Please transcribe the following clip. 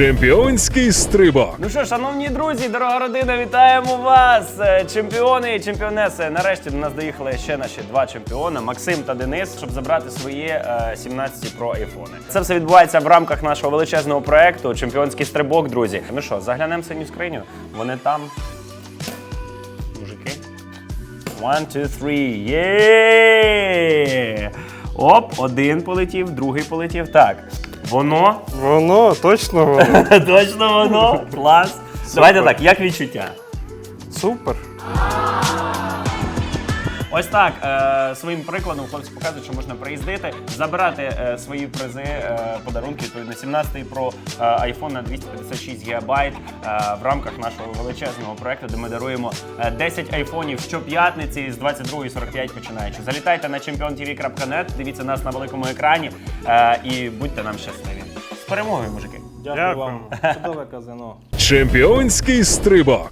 Чемпіонський стрибок. Ну що, шановні друзі, дорога родина, вітаємо вас! Е, Чемпіони і чемпіонеси. Нарешті до нас доїхали ще наші два чемпіони Максим та Денис, щоб забрати свої е, 17 Pro айфони. Це все відбувається в рамках нашого величезного проекту Чемпіонський стрибок, друзі. Ну що, заглянемо в синю скриню. Вони там. Мужики. One, two, three. Є! Оп, один полетів, другий полетів. Так. Воно Воно, точно воно. Точно воно. Клас. Давайте так, як відчуття? Супер. Ось так е, своїм прикладом хлопці показують, що можна приїздити, забирати е, свої призи, е, подарунки, відповідно 17 Pro е, iPhone на 256 ГБ е, в рамках нашого величезного проекту, де ми даруємо е, 10 айфонів щоп'ятниці з 22.45 починаючи. Залітайте на championtv.net, дивіться нас на великому екрані е, і будьте нам щасливі. З перемогою, мужики! Дякую, Дякую. вам. Чудове казино. Чемпіонський стрибок.